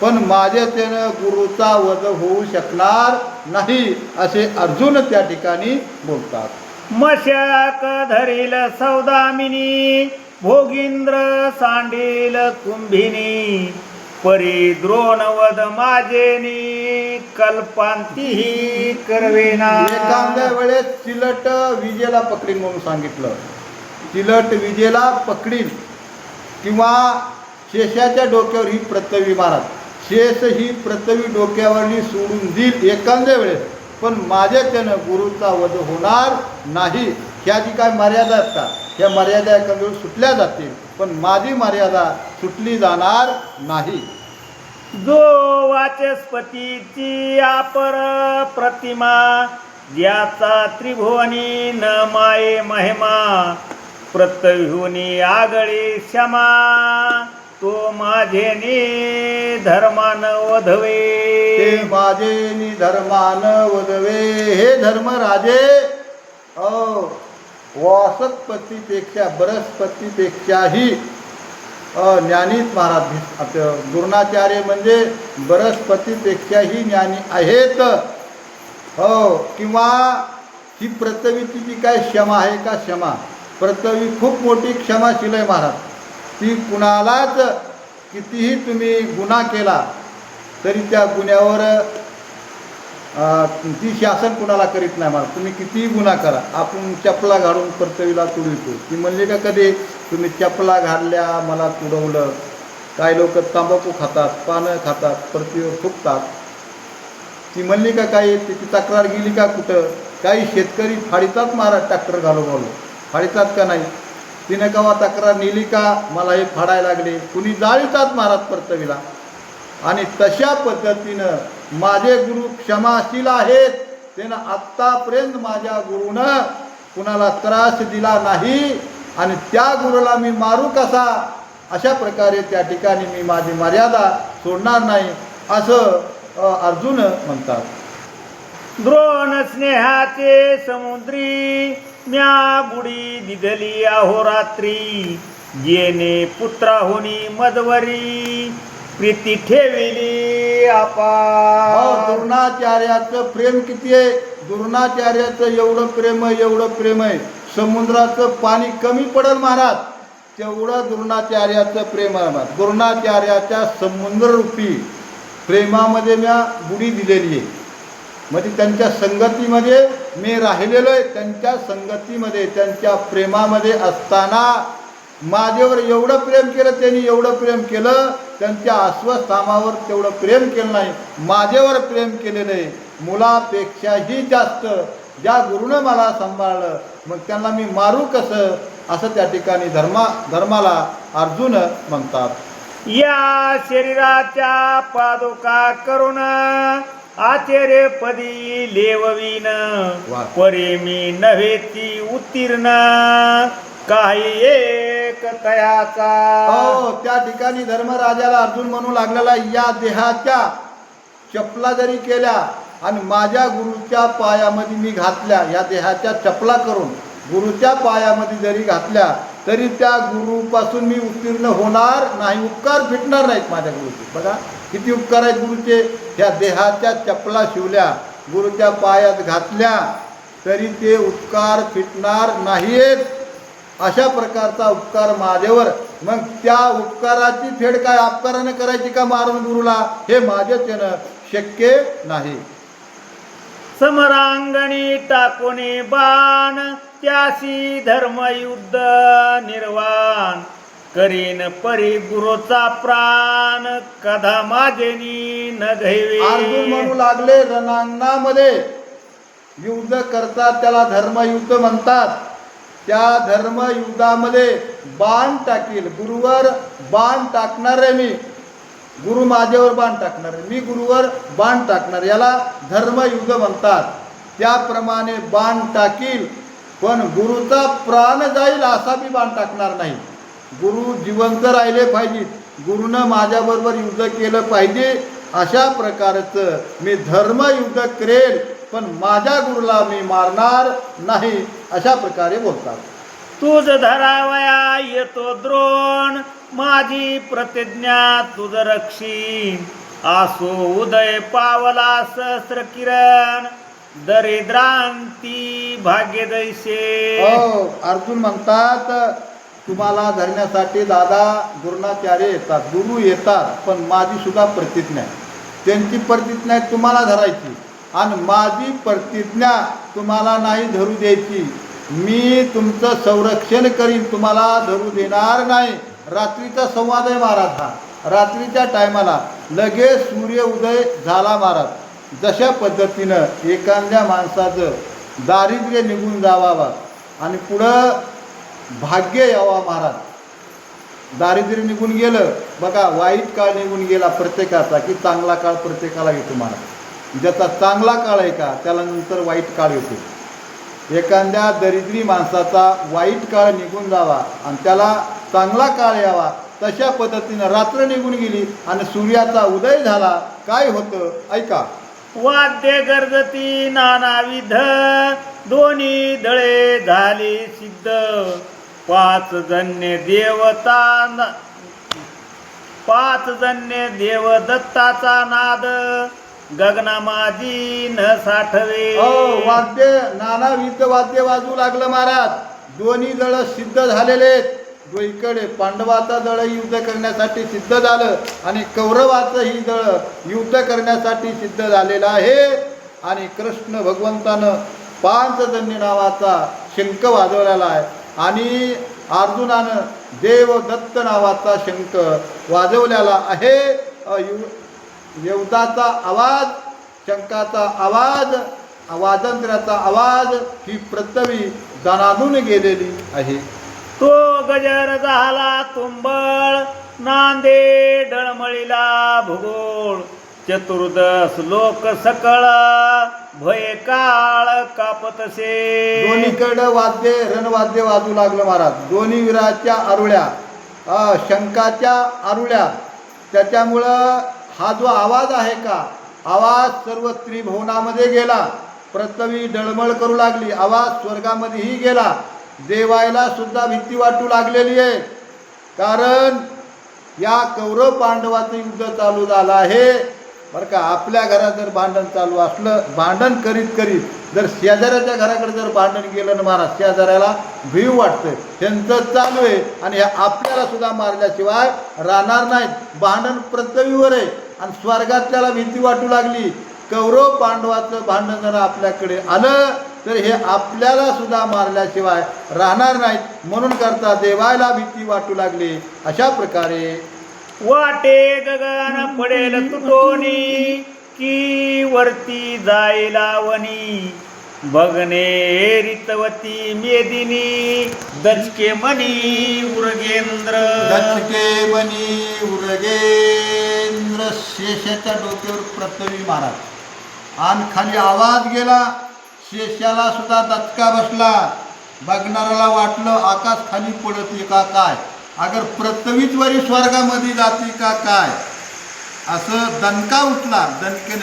पण माझे त्यानं गुरुचा वध होऊ शकणार नाही असे अर्जुन त्या ठिकाणी बोलतात. मशाक धरील सौदामिनी भोगींद्र सांडील कुंभिनी परी द्रोणवद माझेनी कल्पांतीही करवेना. एखाद्या वेळेस चिलट विजेला पकडीन म्हणून सांगितलं. चिलट विजेला पकडीन. किंवा शेषाच्या डोक्यावर ही प्रतवी मारत शेष ही प्रतवी डोक्यावरली सोडून देईल एखाद्या वेळेस. पण माझ्या त्यानं गुरुचा वध होणार नाही. ह्या जी काय मर्यादा आहेत का ह्या मर्यादा एखाद्या वेळेस सुटल्या जातील पण माझी मर्यादा सुटली जाणार नाही. जो वाचस्पतीची अपर प्रतिमा याचा त्रिभुवनी न माये महिमा प्रत्यहुनी आगळी क्षमा. तो माझेनी धर्मान ते वधवे माझे नि धर्मान वधवे. हे धर्म राजे हो, अ वासतपतीपेक्षा बरस्पतीपेक्षाही ज्ञानीच महाराज दिस- म्हणजे बरस्पतीपेक्षाही ज्ञानी आहेत. हो किंवा ही प्रतवीची जी काय क्षमा आहे का क्षमा? प्रतवी खूप मोठी क्षमाशील आहे महाराज. ती कुणालाच कितीही तुम्ही गुन्हा केला तरी त्या गुन्ह्यावर ती शासन कुणाला करीत नाही मला. तुम्ही कितीही गुन्हा करा. आपण चपला घालून कर्तव्याला तुडवितो. ती म्हणली का कधी? तुम्ही चपला घालल्या मला तुडवलं. काही लोक तंबाखू खातात पानं खातात परतीवर थुकतात ती म्हणली का काही? तिची तक्रार गेली का कुठं? काही शेतकरी फाडीतात महाराज ट्रॅक्टर घालू घालू फाडीतात का नाही? तिनं केव्हा तक्रार नेली का? मला हे फाडायला लागले. कुणी जाळीचाच महाराज परतविला. आणि तशा पद्धतीनं माझे गुरु क्षमाशील आहेत. त्यानं आत्तापर्यंत माझ्या गुरुनं कुणाला त्रास दिला नाही. आणि त्या गुरुला मी मारू कसा? अशा प्रकारे त्या ठिकाणी मी माझी मर्यादा सोडणार नाही असं अर्जुन म्हणतात. द्रोण स्नेहाचे समुद्री म्या बुडी दिदली अहोरात्री पुत्रा होणी मदवरी. प्रीती ठेविली अहो, आपा द्रोणाचार्याचं प्रेम किती आहे? द्रोणाचार्याचं एवढं प्रेम आहे एवढं प्रेम आहे. समुद्राचं पाणी कमी पडेल महाराज. तेवढं द्रोणाचार्याचं प्रेम आहे महाराज. द्रोणाचार्याच्या समुद्ररूपी प्रेमामध्ये म्या बुडी दिलेली आहे. म्हणजे त्यांच्या संगतीमध्ये मी राहिलेलो आहे. त्यांच्या संगतीमध्ये त्यांच्या प्रेमामध्ये असताना माझ्यावर एवढं प्रेम केलं त्यांनी एवढं प्रेम केलं त्यांच्या अस्वस्थामावर तेवढं प्रेम केलं नाही. माझ्यावर प्रेम केलेलं आहे. मुलापेक्षाही जास्त. ज्या गुरुनं मला सांभाळलं मग त्यांना मी मारू कसं? असं त्या ठिकाणी धर्मा धर्माला अर्जुन म्हणतात. या शरीराच्या पादुका करुणा आचर्य पदी लेववीन. परे मी नव्हे ती उत्तीर्ण. काही एक तयाचा हो त्या ठिकाणी धर्मराजाला अर्जुन म्हणू लागलेला या देहाच्या चपला जरी केल्या आणि माझ्या गुरुच्या पायामध्ये मी घातल्या या देहाच्या चपला करून गुरुच्या पायामध्ये जरी घातल्या तरी त्या गुरुपासून मी उत्तीर्ण होणार नाही उपकार फिटणार नाहीत माझ्या गुरुचे. बघा किती उपकार आहेत गुरुचे. ह्या देहाच्या चपला शिवल्या गुरुच्या पायात घातल्या तरी ते उपकार फिटणार नाहीत अशा प्रकारचा उपकार माझ्यावर. मग त्या उपकाराची फेड काय? अपकारानं करायची का मारून गुरुला? हे माझ्याच येणं शक्य नाही. समरांगणी टाकून बाण. त्यासी धर्मयुद्ध निर्वाण करीन परी गुरुचा प्राण कधा माझेनी न अर्जुन म्हणू लागले रणांगणामध्ये युद्ध करतात त्याला धर्मयुद्ध म्हणतात. त्या धर्मयुद्धामध्ये बाण टाकील. गुरुवर बाण टाकणार आहे मी. गुरु माझ्यावर बाण टाकणार मी गुरुवर बाण टाकणार याला धर्मयुद्ध म्हणतात. त्याप्रमाणे बाण टाकील. पण गुरुचा प्राण जाईल असा मी बाण टाकणार नाही. गुरु जिवंत राहिले पाहिजेत गुरुनं माझ्याबरोबर युद्ध केलं पाहिजे. अशा प्रकारचं मी धर्मयुद्ध करेल पण माझ्या गुरुला मी मारणार नाही अशा प्रकारे बोलतात. तुझ धरावया येतो द्रोण माझी प्रतिज्ञा तुझ रक्षी. आसो उदय पावला सहस्र किरण दरिद्रांती भाग्य दैसे हो अर्जुन म्हणतात तुम्हाला धरण्यासाठी दादा गुरुणाचार्य येतात गुरु येतात पण माझी सुद्धा प्रतिज्ञा आहे. त्यांची प्रतिज्ञा तुम्हाला धरायची आणि माझी प्रतिज्ञा तुम्हाला नाही धरू द्यायची. मी तुमचं संरक्षण करीन तुम्हाला धरू देणार नाही. रात्रीचा संवाद आहे महाराज हा. रात्रीच्या टायमाला लगेच सूर्य उदय झाला महाराज. जशा पद्धतीनं एखाद्या माणसाचं दारिद्र्य निघून जावावा आणि पुढं भाग्य यावा महाराज. दारिद्र्य निघून गेलं बघा वाईट काळ निघून गेला प्रत्येकाचा की चांगला काळ प्रत्येकाला येतो महाराज. ज्याचा चांगला काळ आहे का त्याला नंतर वाईट काळ येतो. एखाद्या दरिद्री माणसाचा वाईट काळ निघून जावा आणि त्याला चांगला काळ यावा तशा पद्धतीनं रात्र निघून गेली आणि सूर्याचा उदय झाला काय होतं? ऐका. वाद्य गर्जती नानाविध. दोन्ही दळे झाली सिद्ध. पाच जन्य देवता पाच जन्य देव दत्ताचा नाद गगनामाजी न साठवे. हो, वाद्य नानाविध वाद्य वाजू लागलं महाराज. दोन्ही दळ सिद्ध झालेले आहेत जो इकडे पांडवाचा दळ युद्ध करण्यासाठी सिद्ध झालं आणि कौरवाचं ही दळ युद्ध करण्यासाठी सिद्ध झालेलं आहे. आणि कृष्ण भगवंतानं पांचजन्य नावाचा शंख वाजवलेला आहे. आणि अर्जुनानं देवदत्त नावाचा शंख वाजवलेला आहे. यु- येवदाचा आवाज शंकाचा आवाज वादंत्र्याचा आवाज ही पृथ्वी दणानून गेलेली आहे. तो गजर झाला तुंबळ नांदे डळमळीला भूगोळ. चतुर्दश लोक सकळ भय काळ कापतसे. दोन्हीकडं वाद्य रणवाद्य वाजू लागलं महाराज. दोन्ही वीराच्या आरुळ्या अ, शंकाच्या आरुळ्या. त्याच्यामुळं हा जो आवाज आहे का आवाज सर्व त्रिभुवनामध्ये गेला. पृथ्वी डळमळ करू लागली. आवाज स्वर्गामध्येही गेला. देवायला सुद्धा भीती वाटू लागलेली आहे. कारण या कौरव पांडवाचं युद्ध चालू झालं आहे. बरं का आपल्या घरात जर भांडण चालू असलं भांडण करीत करीत जर शेजाऱ्याच्या घराकडे जर भांडण गेलं ना महाराज शेजाऱ्याला भीव वाटतं. त्यांचं चालू आहे आणि हे आपल्याला सुद्धा मारल्याशिवाय राहणार नाहीत. भांडण पृथ्वीवर आहे आणि स्वर्गात त्याला भीती वाटू लागली. कौरव पांडवाचं भांडण जर आपल्याकडे आलं तर हे आपल्याला सुद्धा मारल्याशिवाय राहणार नाहीत. म्हणून करता देवायला भीती वाटू लागली. अशा प्रकारे वाटे गगन पडेल तुटोनी की वरती जायला वनी बघणे रितवती मेदिनी दचके मनी उरगेंद्र. दचके बनी उरगेंद्र शेषाच्या डोक्यावर पृथ्वी महाराज. आणि खाली आवाज गेला शेषाला सुद्धा दचका बसला. बघणाऱ्याला वाटलं आकाश खाली पडते का काय? अगर पृथ्वीच वरी स्वर्गामध्ये जाते का काय? असं दणका उठला. दणकेने